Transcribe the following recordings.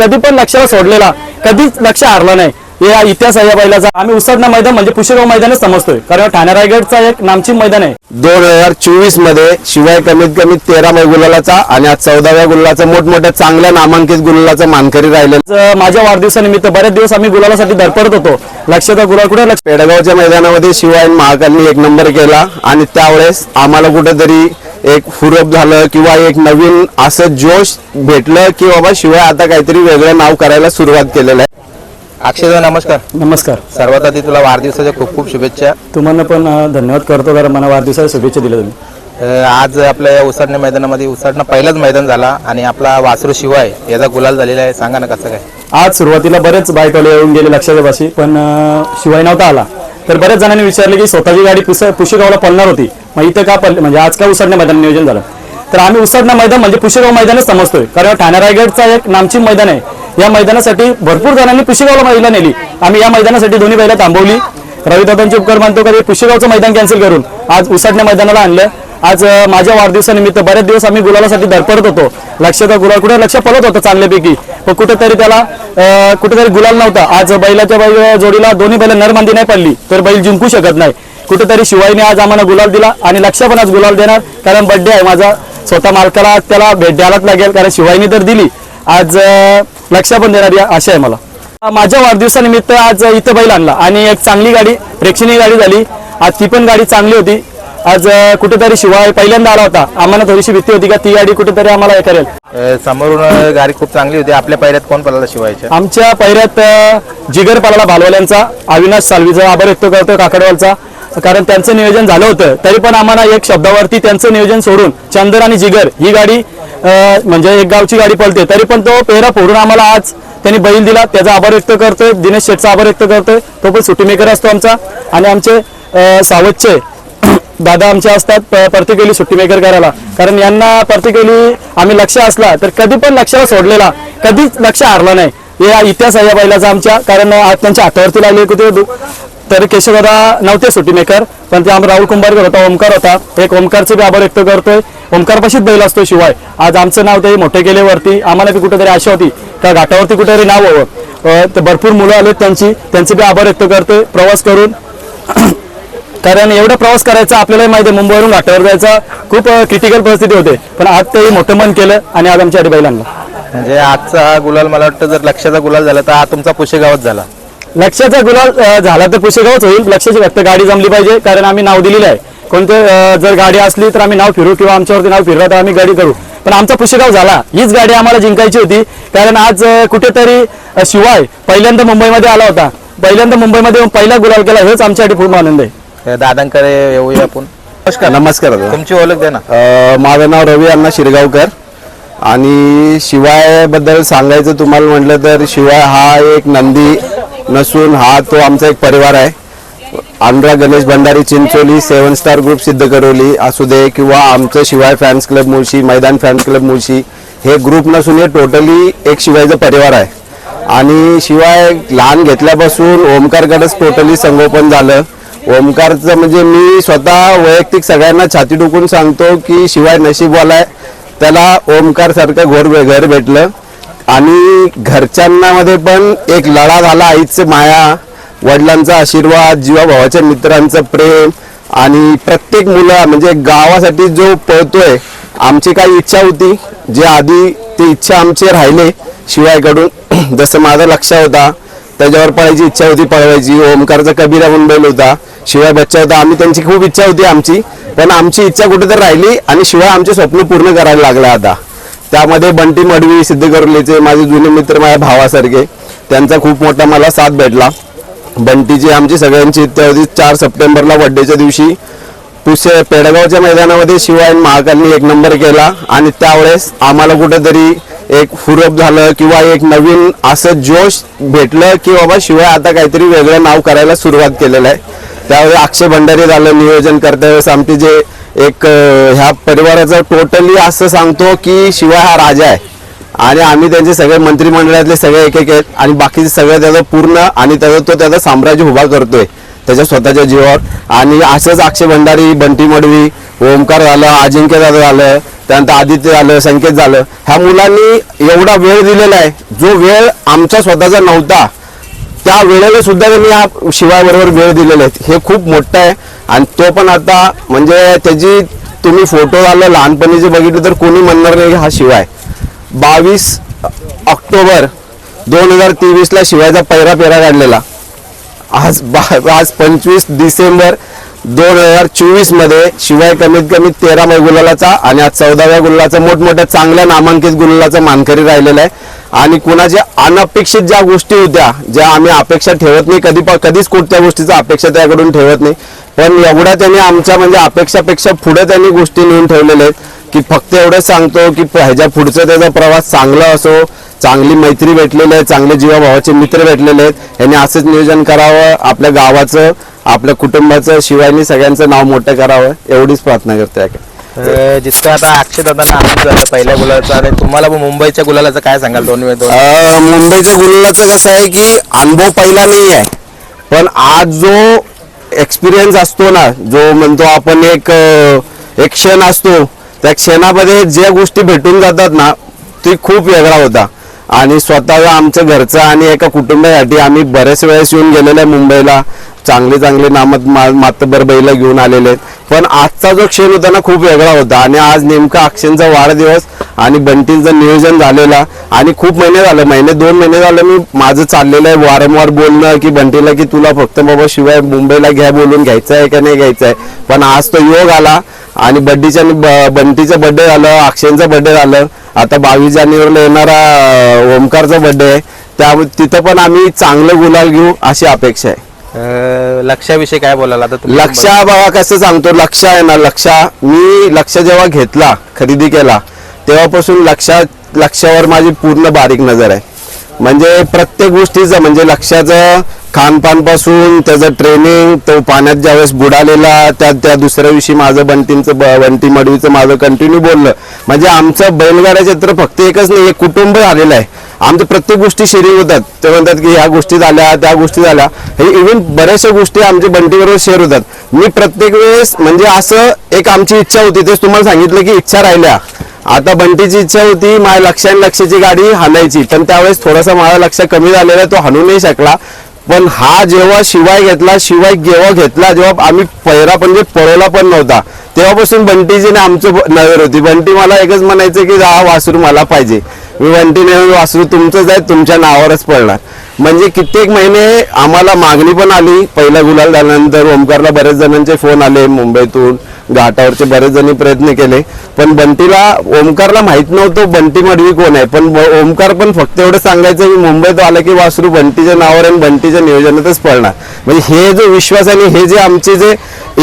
कधी पण लक्षाला सोडलेला कधीच लक्ष हारलं नाही. या इतिहास आहे या बैलाचा. आम्ही उसडणं मैदान म्हणजे पुशेगाव मैदानच समजतोय. कारण ठाणे रायगडचा एक नामची मैदान आहे. दोन हजार चोवीसमध्ये शिवाय कमीत कमी तेरा मै गुलालाचा आणि आज चौदाव्या गुलालाचा मोठमोठ्या चांगल्या नामांकित गुलालाचा मानकरी राहिलेला. आज माझ्या वाढदिवसानिमित्त बरेच दिवस आम्ही गुलालासाठी धडपडत होतो. लक्षाचा गुलाल कुठे लक्ष पेडगावच्या मैदानामध्ये शिवाय महाकालनी एक नंबर केला आणि त्यावेळेस आम्हाला कुठेतरी एक फुरप झालं किंवा एक नवीन असं जोश भेटलं की बाबा शिवाय आता काहीतरी वेगळं नाव करायला सुरुवात केलेलं आहे. अक्षय नमस्कार. नमस्कार. सर्वात आधी तुला वाढदिवसाच्या खूप खूप शुभेच्छा. तुम्हाला पण धन्यवाद करतो कारण मला वाढदिवसाच्या शुभेच्छा दिल्या तुम्ही. आज आपल्या या उसाडण्या मैदानामध्ये उसाडणं पहिलाच मैदान झाला आणि आपला वासरू शिवाय याचा गुलाल झालेला आहे. सांगा ना कसं काय? आज सुरुवातीला बरेच बायकवाले येऊन गेले लक्षाच्या भाषी पण अं, शिवाय नव्हता आला. तर बरेच जणांनी विचारले की स्वतःची गाडी पुस पुशेगावला पळणार होती. मग इथं का पडली म्हणजे आज का उसडण्या मैदान नियोजन झालं? तर आम्ही उसडणं मैदान म्हणजे पुशेगाव मैदानच समजतोय. कारण ठाणे रायगडचा एक नामची मैदान आहे. या मैदानासाठी भरपूर जणांनी पुशेगावला महिला नेली. आम्ही या मैदानासाठी दोन्ही बैला थांबवली. रविदादांचे उपकार मानतो का हे पुशेगावचं मैदान कॅन्सल करून. आज उसाटण्या मैदानाला आणलं. आज माझ्या वाढदिवसानिमित्त बरेच दिवस आम्ही गुलालासाठी धडपडत होतो. लक्षाचा गुलाल कुठे? लक्ष पडत होतं चांगल्यापैकी. पण कुठेतरी त्याला कुठेतरी गुलाल नव्हता. आज बैलाच्या बैल जोडीला दोन्ही बैल नरमांदी नाही पडली तर बैल जिंकू शकत नाही. कुठेतरी शिवायने आज आम्हाला गुलाल दिला आणि लक्ष पण आज गुलाल देणार कारण बड्डे आहे माझा. स्वतः मालकाला त्याला भेट द्यायलाच लागेल कारण शिवायने तर दिली. आज लक्ष पण देणार आशा आहे मला. माझ्या वाढदिवसानिमित्त आज इथं बैल आणला आणि एक चांगली गाडी प्रेक्षणीय गाडी झाली. आज ती पण गाडी चांगली होती. आज कुठेतरी शिवाय पहिल्यांदा आला होता. आम्हाला थोडीशी भीती होती का ती गाडी कुठेतरी आम्हाला हे करेल. समोरून गाडी खूप चांगली होती. आपल्या पहिल्यात कोण पळाला शिवायच्या? आमच्या पैऱ्यात अ, जिगर पालाला भालवाल्यांचा अविनाश सालवीचा आभार व्यक्त करतो काकडवालचा. कारण त्यांचं नियोजन झालं होतं. तरी पण आम्हाला एक शब्दावरती त्यांचं नियोजन सोडून चंदर आणि जिगर ही गाडी म्हणजे एक गावची गाडी पळते. तरी पण तो पेहरा फोडून आम्हाला आज त्यांनी बैल दिला. त्याचा आभार व्यक्त करतोय. दिनेश शेठचा आभार व्यक्त करतोय. तो पण सुट्टी मेकर असतो आमचा. आणि आमचे सावधचे दादा आमचे असतात. प- प्रत्येक सुट्टी मेकर करायला. कारण यांना प्रत्येक आम्ही लक्ष असला तर कधी पण लक्षाला सोडलेला कधीच लक्ष हारला नाही. या इतिहास आहे या बैलाचा आमच्या. कारण आज त्यांच्या हातावरती लागले होते तर केशवदा नव्हते सुटी मेकर पण ते आम्ही राहुल कुंभारकर होता ओमकार होता. एक ओमकारचे बी आभार व्यक्त करतोय. ओमकारपाशीच बैल असतो शिवाय. आज आमचं नाव ते मोठे केलेवरती आम्हाला बी कुठेतरी आशा होती. का घाटावरती कुठेतरी नाव हवं तर भरपूर मुलं आलेत त्यांची. त्यांचे बी आभार व्यक्त करतोय. प्रवास करून. कारण एवढा प्रवास करायचा आपल्याला माहिती आहे मुंबईवरून घाटावर जायचा. खूप क्रिटिकल परिस्थिती होते. पण आज ते मोठं मन केलं आणि आज आमच्या बैल आणला म्हणजे आजचा हा गुलाल मला वाटतं जर लक्षाचा गुलाल झाला तर हा तुमचा पुशेगावच झाला. लक्षाचा गुलाल झाला तर पुशेगावच होईल. लक्षाची फक्त गाडी जमली पाहिजे कारण आम्ही नाव दिलेलं आहे. कोणते जर गाडी असली तर आम्ही नाव फिरू किंवा आमच्यावरती नाव फिरवा तर आम्ही गाडी करू पण आमचा पुशेगाव झाला. हीच गाडी आम्हाला जिंकायची होती कारण आज कुठेतरी शिवाय पहिल्यांदा मुंबईमध्ये आला होता. पहिल्यांदा मुंबईमध्ये पहिला गुलाल केला हेच आमच्यासाठी खूप आनंद आहे. दादांकडे येऊया आपण. नमस्कार नमस्कार दादा. तुमची ओळख द्या ना. माझं नाव रवी अण्णा शिरगावकर. आणि शिवायबद्दल सांगायचं तुम्हाला म्हटलं तर शिवाय हा एक नंदी नसून हा तो आमचा एक परिवार आहे. Andhra Ganesh Bhandari Chincholi seven star group सिद्ध करवली असू दे किंवा आमचं शिवाय फॅन्स क्लब मुळशी मैदान फॅन्स क्लब मुळशी हे ग्रुप नसून हे टोटली एक शिवायचा परिवार आहे. आणि शिवाय लहान घेतल्यापासून ओमकारकडेच टोटली संगोपन झालं. ओमकारचं म्हणजे मी स्वतः वैयक्तिक सगळ्यांना छाती टुकून सांगतो की शिवाय नशीबवाला आहे. त्याला ओमकारसारखं घोर घर भेटलं. आणि घरच्यांना मध्ये पण एक लढा झाला आईचं माया वडिलांचा आशीर्वाद जीवाभावाच्या मित्रांचं प्रेम आणि प्रत्येक मुलं म्हणजे गावासाठी जो पळतोय आमची काही इच्छा होती जे आधी ती इच्छा आमची राहिले. शिवायकडून जसं माझा लक्ष होता त्याच्यावर पळायची इच्छा होती पळवायची. ओमकारचा कबीरा म्हणून बैल होता. शिवाय बच्चा होता. आम्ही त्यांची खूप इच्छा होती आमची पण आमची इच्छा कुठेतरी राहिली आणि शिवाय आमचे स्वप्न पूर्ण करायला लागलं आता. त्यामध्ये बंटी मडवी सिद्ध माझे जुने मित्र माझ्या भावासारखे त्यांचा खूप मोठा मला साथ भेटला. बंटीची आमची सगळ्यांची त्यावेळी चार सप्टेंबरला बड्डेच्या दिवशी पुसे पेडगावच्या मैदानामध्ये शिवाय महाकालनी एक नंबर केला आणि त्यावेळेस आम्हाला कुठेतरी एक फुरप झालं किंवा एक नवीन असं जोश भेटलं की बाबा शिवाय आता काहीतरी वेगळं नाव करायला सुरुवात केलेलं आहे. त्यावेळी अक्षय भंडारी झालं नियोजन करता वेळेस आमचे जे एक ह्या परिवाराचं टोटली असं सांगतो की शिवाय हा राजा आहे. आणि आम्ही त्यांचे सगळे मंत्रिमंडळातले सगळे एक एक आहेत आणि बाकीचे सगळे त्याचं पूर्ण आणि त्याचं तो त्याचं साम्राज्य उभा करतोय. त्याच्या स्वतःच्या जीवावर. आणि असंच अक्षय भंडारी बंटी मडवी ओमकार झालं अजिंक्य दादा झालं त्यानंतर आदित्य झालं संकेत झालं. ह्या मुलांनी एवढा वेळ दिलेला आहे. जो वेळ आमच्या स्वतःचा नव्हता त्या वेळेला सुद्धा त्यांनी हा शिवाय बरोबर वेळ दिलेला आहेत हे खूप मोठं आहे. आणि तो पण आता म्हणजे त्याची तुम्ही फोटो झालं लहानपणीचे बघितलं तर कोणी म्हणणार नाही हा शिवाय. बावीस ऑक्टोबर दोन हजार तेवीसला शिवायचा पहिरा पेरा काढलेला. आज बा आज पंचवीस डिसेंबर दोन हजार चोवीसमध्ये शिवाय कमीत कमी तेराव्या गुलालाचा आणि आज चौदाव्या गुलालाचा मोठमोठ्या चांगल्या नामांकित गुलालाचा मानकरी राहिलेला आहे. आणि कुणाच्या अनपेक्षित ज्या गोष्टी होत्या ज्या आम्ही अपेक्षा ठेवत नाही कधी कधीच कोणत्या गोष्टीचा अपेक्षा त्याकडून ठेवत नाही. पण एवढ्या त्यांनी आमच्या म्हणजे अपेक्षापेक्षा पुढे त्यांनी गोष्टी नेऊन ठेवलेल्या आहेत की फक्त एवढंच सांगतो की ह्याच्या पुढचा त्याचा प्रवास चांगला असो चांगली मैत्री भेटलेली आहे चांगले जीवाभावाचे मित्र भेटलेले आहेत यांनी असंच नियोजन करावं आपल्या गावाचं आपल्या कुटुंबाचं शिवायनी सगळ्यांचं नाव मोठं करावं एवढीच प्रार्थना करते अं, जितकं आता अक्षय दादांना आनंद झाला पहिल्या गुलालाचा आणि तुम्हाला पण मुंबईच्या गुलालाचं काय सांगाल दोन वेळ? दोन अ, मुंबईच्या गुलाचं कसं आहे की अनुभव पहिला नाही आहे पण आज जो एक्सपिरियन्स असतो ना जो म्हणतो आपण एक अ, एक क्षण असतो त्या क्षणामध्ये ज्या गोष्टी भेटून जातात ना ती खूप वेगळा होता. आणि स्वतः आमचं घरचं आणि एका कुटुंबासाठी आम्ही बरेच वेळेस येऊन गेलेलो आहे मुंबईला. चांगले चांगले नामत मा- मातबर बैल घेऊन आलेले आहेत. पण आजचा जो क्षण होता ना खूप वेगळा होता. आणि आज नेमका अक्षयचा वाढदिवस आणि बंटीचं नियोजन झालेला आणि खूप महिने झालं. महिने दोन महिने झाले मी माझं चाललेलं आहे. वारंवार बोलणं की बंटीला की तुला फक्त बाबा शिवाय मुंबईला घ्या बोलून घ्यायचं आहे का नाही घ्यायचं आहे. पण आज तो योग आला आणि बड्डीच्या बंटीचा बंटीचं झालं अक्षयचं बड्डे झालं. आता बावीस जानेवारीला येणारा ओमकारचा बर्थडे आहे. त्या तिथं पण आम्ही चांगलं गुलाल घेऊ अशी अपेक्षा आहे. लक्षाविषयी काय बोलाल? आता तुम्ही लक्षा बाबा कसं सांगतो? लक्ष आहे ना लक्षा. मी लक्ष जेव्हा घेतला खरेदी केला तेव्हापासून लक्षा लक्षावर माझी पूर्ण बारीक नजर आहे. म्हणजे प्रत्येक गोष्टीचं म्हणजे लक्षाचं खानपानपासून त्याचं ट्रेनिंग तो पाण्यात ज्यावेळेस बुडालेला त्या त्या दुसऱ्या दिवशी माझं बंटींचं ब- बंटी मडवीचं माझं कंटिन्यू बोललं म्हणजे आमचं बैलगाड्या चित्र फक्त एकच नाही एक कुटुंब झालेलं आहे. आमच्या प्रत्येक गोष्टी शेअरिंग होतात. ते म्हणतात की ह्या गोष्टी झाल्या त्या गोष्टी झाल्या. हे इव्हन बऱ्याचशा गोष्टी आमच्या बंटीबरोबर शेअर होतात. मी प्रत्येक वेळेस म्हणजे असं एक आमची इच्छा होती. तेच तुम्हाला सांगितलं की इच्छा राहिल्या. आता बंटीची इच्छा होती माझ्या लक्ष्यान लक्षाची गाडी हाणायची. पण त्यावेळेस थोडासा माझा लक्ष कमी झालेला तो हाणू नाही शकला. पण हा जेव्हा शिवाय घेतला शिवाय जेव्हा घेतला जेव्हा आम्ही पहिरा म्हणजे पळवला पण नव्हता. तेव्हापासून बंटीजीने आमचं नजर होती. बंटी मला एकच म्हणायचं की हा वासरू मला पाहिजे. मी बंटीने वासरू तुमचंच आहे तुमच्या नावावरच पडणार. म्हणजे कित्येक महिने आम्हाला मागणी पण आली पहिला गुलाल झाल्यानंतर ओमकारला बरेच जणांचे फोन आले मुंबईतून घाटावरचे बरेच जणी प्रयत्न केले. पण बंटीला ओमकारला माहीत नव्हतं बंटी मडवी कोण आहे. पण ओमकार पण फक्त एवढं सांगायचं की मुंबईत आलं की वासरू बंटीच्या नावावर आणि बंटीच्या नियोजनातच पडणार. म्हणजे हे जो विश्वास आणि हे जे आमचे जे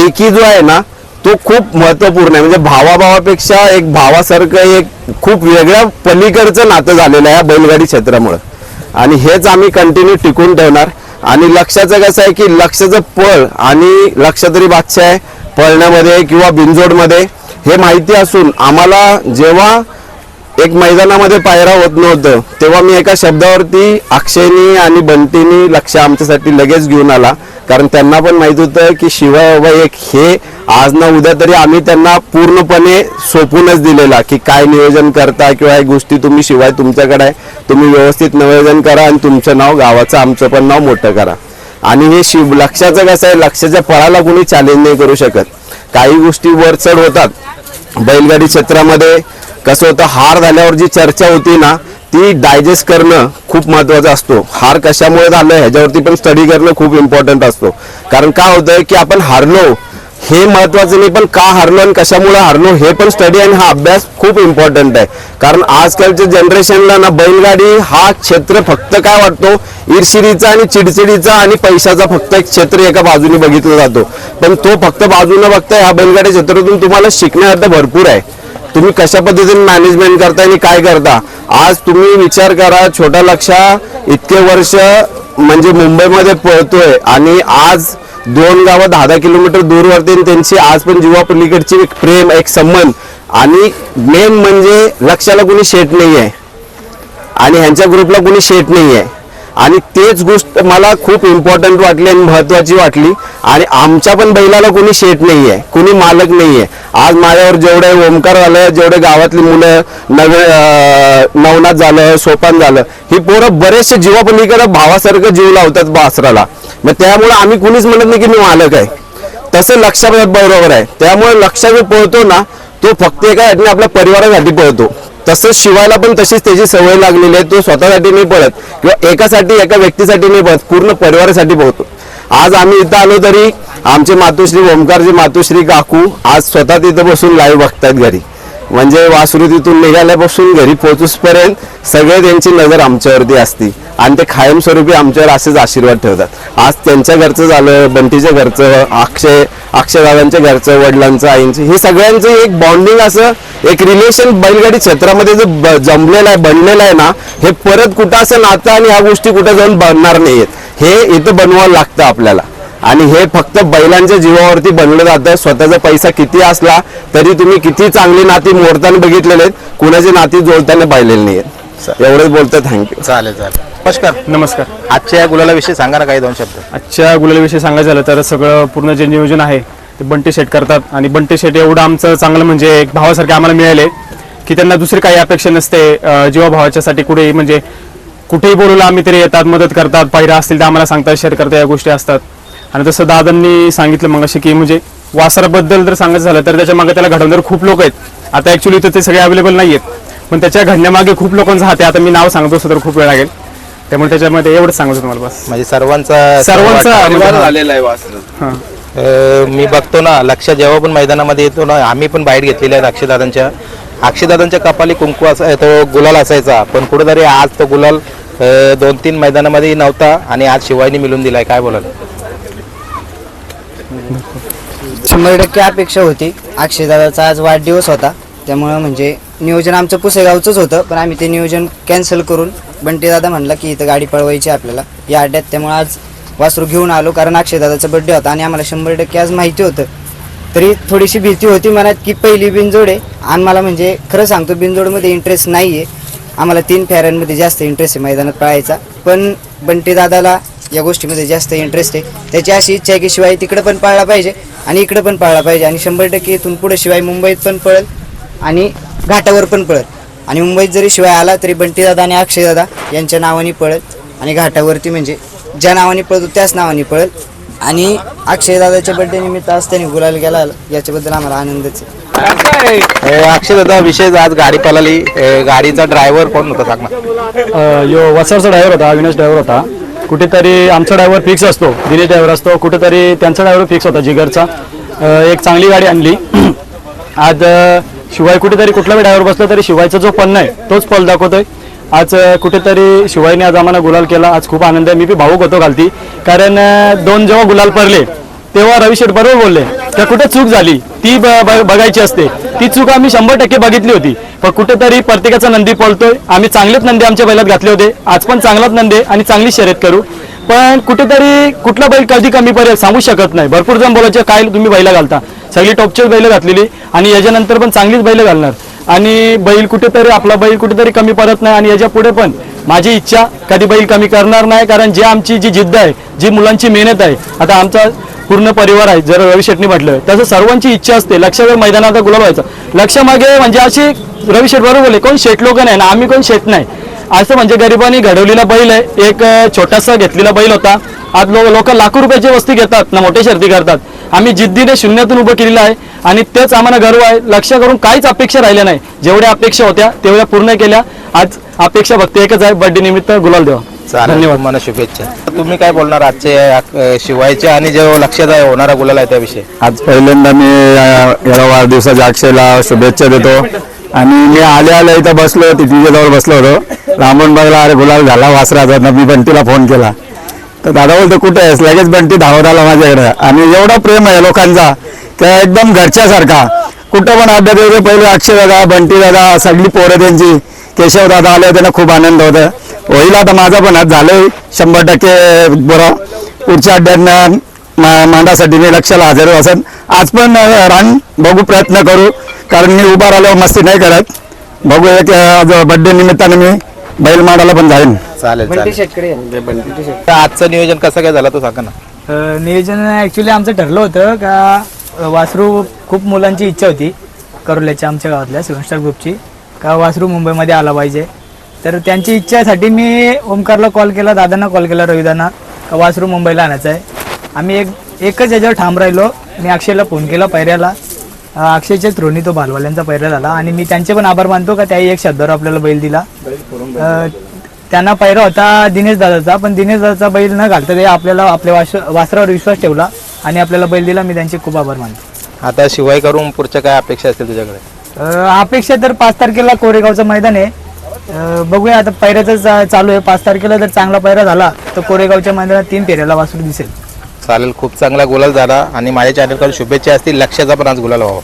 एकी जो आहे ना तो खूप महत्त्वपूर्ण आहे. म्हणजे भावाभावापेक्षा एक भावासारखं एक खूप वेगळ्या पलीकडचं नातं झालेलं आहे या बैलगाडी क्षेत्रामुळं. आणि हेच आम्ही कंटिन्यू टिकून ठेवणार. आणि लक्षाचं कसं आहे की लक्षाचं पळ आणि लक्ष तरी बादशाह आहे. पळण्यामध्ये किंवा बिनजोडमध्ये हे माहिती असून आम्हाला जेव्हा एक मैदानामध्ये पायरा होत नव्हतं. तेव्हा मी एका शब्दावरती अक्षयनी आणि बंटीनी लक्ष आमच्यासाठी लगेच घेऊन आला. कारण त्यांना पण माहीत होतं की शिवाय बाबा एक हे आज ना उद्या तरी आम्ही त्यांना पूर्णपणे सोपूनच दिलेला की काय नियोजन करता किंवा या गोष्टी तुम्ही शिवाय तुमच्याकडे आहे. तुम्ही व्यवस्थित नियोजन करा आणि तुमचं नाव गावाचं आमचं पण नाव मोठं करा. आणि हे शिव लक्षाचं कसं आहे लक्षाच्या फळाला कोणी चॅलेंज नाही करू शकत. काही गोष्टी वर चढ होतात. बैलगाडी क्षेत्रामध्ये कसं होतं हार झाल्यावर जी चर्चा होती ना ती डायजेस्ट करणं खूप महत्वाचं असतो. हार कशामुळे झालं ह्याच्यावरती पण स्टडी करणं खूप इम्पॉर्टंट असतो. कारण काय होतं की आपण हारलो हे महत्वाचं नाही पण का हारलो आणि कशामुळे हारलो हे पण स्टडी आणि हा अभ्यास खूप इम्पॉर्टंट आहे. कारण आजकालच्या जनरेशनला ना बैलगाडी हा क्षेत्र फक्त काय वाटतो ईर्षिरीचा आणि चिडचिडीचा आणि पैशाचा फक्त एक क्षेत्र एका बाजूने बघितला जातो. पण तो फक्त बाजूने बघता ह्या बैलगाडी क्षेत्रातून तुम्हाला शिकण्यासारखं भरपूर आहे. तुम्ही कशा पद्धतीने मॅनेजमेंट करता आणि काय करता? आज तुम्ही विचार करा छोटा लक्षा इतके वर्ष म्हणजे मुंबईमध्ये पळतोय आणि आज दोन गावं दहा दहा किलोमीटर दूरवरती आणि त्यांची आज पण जीवापलीकडची एक प्रेम एक संबंध. आणि मेन म्हणजे लक्षाला कोणी शेट नाही आहे आणि ह्यांच्या ग्रुपला कोणी शेट नाही आहे आणि तेच गोष्ट मला खूप इम्पॉर्टंट वाटली आणि महत्वाची वाटली. आणि आमच्या पण बैलाला कोणी शेट नाहीये कोणी मालक नाहीये. आज माझ्यावर जेवढे ओमकार झालं जेवढे गावातली मुलं नवे नवनाथ झालं सोपान झालं ही पोरं बरेचसे जीवापलीकडे भावासारखं जीव लावतात बासराला. मग त्यामुळे आम्ही कुणीच म्हणत नाही की मी मालक आहे. तसं लक्षात बरोबर आहे. त्यामुळे लक्षात पोहतो पळतो ना तो फक्त एका आपल्या परिवारासाठी पळतो. तसंच शिवायला पण तशीच त्याची सवय लागलेली आहे. तो स्वतःसाठी नाही पळत किंवा एकासाठी एका व्यक्तीसाठी नाही पळत पूर्ण परिवारासाठी पळतो. आज आम्ही इथं आलो तरी आमचे मातोश्री ओमकारजी मातोश्री काकू आज स्वतः तिथं बसून लाईव्ह बघतायत घरी. म्हणजे वासरू तिथून निघाल्यापासून घरी पोहोचूसपर्यंत सगळे त्यांची नजर आमच्यावरती असती. आणि ते कायमस्वरूपी आमच्यावर असेच आशीर्वाद ठेवतात. आज त्यांच्या घरचं झालं बंटीच्या घरचं अक्षय अक्षयदादांच्या घरचं वडिलांचं आईंचं हे सगळ्यांचं एक बॉन्डिंग असं एक रिलेशन बैलगाडी क्षेत्रामध्ये जो जमलेलं आहे बनलेलं आहे ना हे परत कुठं असं नातं आणि ह्या गोष्टी कुठं जाऊन बनणार नाहीयेत. हे इथं बनवावं लागतं आपल्याला. आणि हे फक्त बैलांच्या जीवावरती बनलं जातं. स्वतःचा पैसा किती असला तरी तुम्ही किती चांगली नाती मोडताना बघितलेले आहेत. कुणाची नाती जोडताना पाहिलेली नाही आहेत एवढंच बोलतो थँक्यू चालेल चालेल. नमस्कार. नमस्कार. आजच्या या गुलालाविषयी सांगा ना काही दोन शब्द. आजच्या गुलालविषयी सांगायचं झालं तर सगळं पूर्ण जे नियोजन आहे ते बंटी शेट करतात. आणि बंटी शेट एवढं आमचं चांगलं म्हणजे एक भावासारखे आम्हाला मिळाले की त्यांना दुसरी काही अपेक्षा नसते. अं, जीवाभावाच्यासाठी कुठेही म्हणजे कुठेही बोलवलं आम्ही तरी येतात मदत करतात. पायऱ्या असतील तर आम्हाला सांगतात शेअर करतात या गोष्टी असतात. आणि तसं दादांनी सांगितलं मग की म्हणजे वासराबद्दल जर सांगायचं झालं तर त्याच्यामागे त्याला घडवणारे खूप लोक आहेत. आता ऍक्च्युली तर ते सगळे अवेलेबल नाही आहेत पण त्याच्या घडण्यामागे खूप लोकांचा हात आहे. आता मी नाव सांगतो तर खूप वेळ लागेल. त्यामुळे त्याच्यामध्ये एवढंच सांगतो तुम्हाला बस. म्हणजे सर्वांचा सर्वांचा परिवार झालेला आहे वासरू. हां. अं, मी बघतो ना लक्ष जेव्हा पण मैदानामध्ये येतो ना आम्ही पण बाईट घेतलेल्या आहेत अक्षयदादांच्या. अक्षयदादांच्या कपाली कुंकू असा तो गुलाल असायचा. पण कुठेतरी आज तो गुलाल दोन तीन मैदानामध्ये नव्हता आणि आज शिवायनी मिळून दिलाय. काय बोलाल? शंभर टक्के अपेक्षा होती. अक्षयदादाचा आज वाढदिवस होता. त्यामुळं म्हणजे नियोजन आमचं पुसेगावचंच होतं. पण आम्ही ते नियोजन कॅन्सल करून बंटी दादा म्हणला की इथं गाडी पळवायची आहे आपल्याला. या अड्ड्यात त्यामुळे आज वासरू घेऊन आलो कारण अक्षयदादाचा बड्डे होता आणि आम्हाला शंभर टक्के आज माहिती होतं. तरी थोडीशी भीती होती. मनात की पहिली बिनजोड आहे. आणि मला म्हणजे खरं सांगतो बिनजोडमध्ये इंटरेस्ट नाही आहे आम्हाला तीन फेऱ्यांमध्ये जास्त इंटरेस्ट आहे मैदानात पळायचा. पण बंटी दादाला या गोष्टीमध्ये जास्त इंटरेस्ट आहे. त्याची अशी इच्छा आहे की शिवाय तिकडे पण पाळला पाहिजे आणि इकडे पण पाळला पाहिजे. आणि शंभर टक्के इथून पुढे शिवाय मुंबईत पण पळेल आणि घाटावर पण पळेल. आणि मुंबईत जरी शिवाय आला तरी बंटीदादा आणि अक्षयदादा यांच्या नावाने पळेल आणि घाटावरती म्हणजे ज्या नावाने पळतो त्याच नावाने पळेल. आणि अक्षयदादाच्या बड्डे निमित्त आज त्याने गुलाल गेला याच्याबद्दल आम्हाला आनंदच आहे. अक्षयदादा विशेष आज गाडी पळाली. गाडीचा ड्रायव्हर कोण होता? सांग ना. अ, यो वसरचा ड्रायव्हर होता अविनाश ड्रायव्हर होता. कुठेतरी आमचा ड्रायव्हर फिक्स असतो दिनेश ड्रायव्हर असतो. कुठेतरी त्यांचा ड्रायव्हर फिक्स होता जिगरचा. एक चांगली गाडी आणली. आज शिवाय कुठेतरी कुठला ड्रायव्हर बसला तरी शिवायचा जो पन्न आहे तोच पल दाखवतोय. आज कुठेतरी शिवायने आज आम्हाला गुलाल केला. आज खूप आनंद आहे. मी बी भाऊक होतो घालती कारण दोन जेव्हा गुलाल पडले तेव्हा रविशेठ बरोबर बोलले त्या कुठे चूक झाली? ती बघायची असते. ती चूक आम्ही शंभर टक्के बघितली होती. पण कुठेतरी प्रत्येकाचा नंदी पळतोय. आम्ही चांगलेच नंदी आमच्या बैलात घातले होते. आज पण चांगलाच नंदी आणि चांगली शर्यत करू. पण कुठेतरी कुठला बैल कधी कमी पडेल सांगू शकत नाही. भरपूर जण बोलायचे काय तुम्ही बैला घालता? सगळी टॉपचीच बैल घातलेली आणि याच्यानंतर पण चांगलीच बैल घालणार. आणि बैल कुठेतरी आपला बैल कुठेतरी कमी पडत नाही आणि याच्यापुढे पण माझी इच्छा कधी बैल कमी करणार नाही कारण जे आमची जी जिद्द आहे जी मुलांची मेहनत आहे आता आमचा पूर्ण परिवार आहे जर रवी शेटणी म्हटलं. तसं सर्वांची इच्छा असते. लक्ष मैदानाचा गुलाब व्हायचा. लक्ष मागे म्हणजे अशी रवी शेट बरोबर बोलले कोण शेट लोक नाही ना आम्ही कोण शेट नाही. असं म्हणजे गरिबांनी घडवलेला बैल आहे. एक छोटासा घेतलेला बैल होता. आज लोक लोक लाखो रुपयाची वस्ती घेतात ना मोठे शर्ती करतात. आम्ही जिद्दीने शून्यातून उभं केलेलं आहे आणि तेच आम्हाला गर्व आहे. लक्ष करून काहीच अपेक्षा राहिल्या नाही. जेवढ्या अपेक्षा होत्या तेवढ्या पूर्ण केल्या. आज अपेक्षा फक्त एकच आहे. बर्थडे निमित्त गुलाल देवा. धन्यवाद. तुम्हाला शुभेच्छा. तुम्ही काय बोलणार आजचे शिवायचे आणि जो लक्षात आहे होणारा गुलाल आहे त्याविषयी? आज पहिल्यांदा मी या वाढदिवसाच्या अक्षयला शुभेच्छा देतो. आणि मी आले आले इथं बसलो तिथे जवळ बसलो होतो. लांबून बघला अरे गुलाल झाला वासराचा ना मी बंटीला फोन केला. तर दादा बोलतो कुठे आहेस? लगेच बंटी धावत आला माझ्याकडे. आणि एवढा प्रेम आहे लोकांचा की एकदम घरच्यासारखा. कुठं पण वगैरे पहिले अक्षय दादा बंटी दादा सगळी पोरं त्यांची. केशव दादा आले त्यांना खूप आनंद होता. होईल आता माझा पण आज झालंय शंभर टक्के बरं. पुढच्या अड्ड्यांना मा- मांडासाठी मी लक्षाला हजर असेल आज पण रान बघू प्रयत्न करू कारण मी उभा राहिल्यावर मस्ती नाही करत. बघू एक बड्डे निमित्ताने मी बैल माडाला पण जाईल चालेल तर आजचं नियोजन कसं काय झालं तो सांगा ना. नियोजन ॲक्च्युली आमचं ठरलं होतं का वासरू खूप मुलांची इच्छा होती करोल्याच्या आमच्या गावातल्या सेवन स्टार ग्रुपची. का वासरू मुंबईमध्ये आला पाहिजे. तर त्यांची इच्छासाठी मी ओमकारला कॉल केला दादांना कॉल केला रविदांना का वासरू मुंबईला आणायचं आहे. आम्ही एक एकच याच्यावर ठाम राहिलो. मी अक्षयला फोन केला पैऱ्याला अक्षयच्या थ्रोनी तो भालवाल्यांचा पैरा झाला आणि मी त्यांचे पण आभार मानतो का त्याही एक शब्दावर आपल्याला बैल दिला. त्यांना पैरा होता दिनेश दादाचा पण दिनेश दादाचा बैल न घालता ते आपल्याला आपल्या वास वासरावर विश्वास ठेवला आणि आपल्याला बैल दिला. मी त्यांचे खूप आभार मानतो. आता शिवाय करून पुढच्या काय अपेक्षा असतील तुझ्याकडे? अ, अपेक्षा तर पाच तारखेला कोरेगावचं मैदान आहे. अ, बघूया आता पैऱ्याचं चालू आहे. पाच तारखेला जर चांगला पैरा झाला तर कोरेगावच्या मैदानात तीन फेऱ्याला वासरू दिसेल. चालेल खूप चांगला गुलाल झाला. आणि माझ्या चॅनलकडे शुभेच्छा असतील. लक्षाचा पण आज गुलाल व्हावा.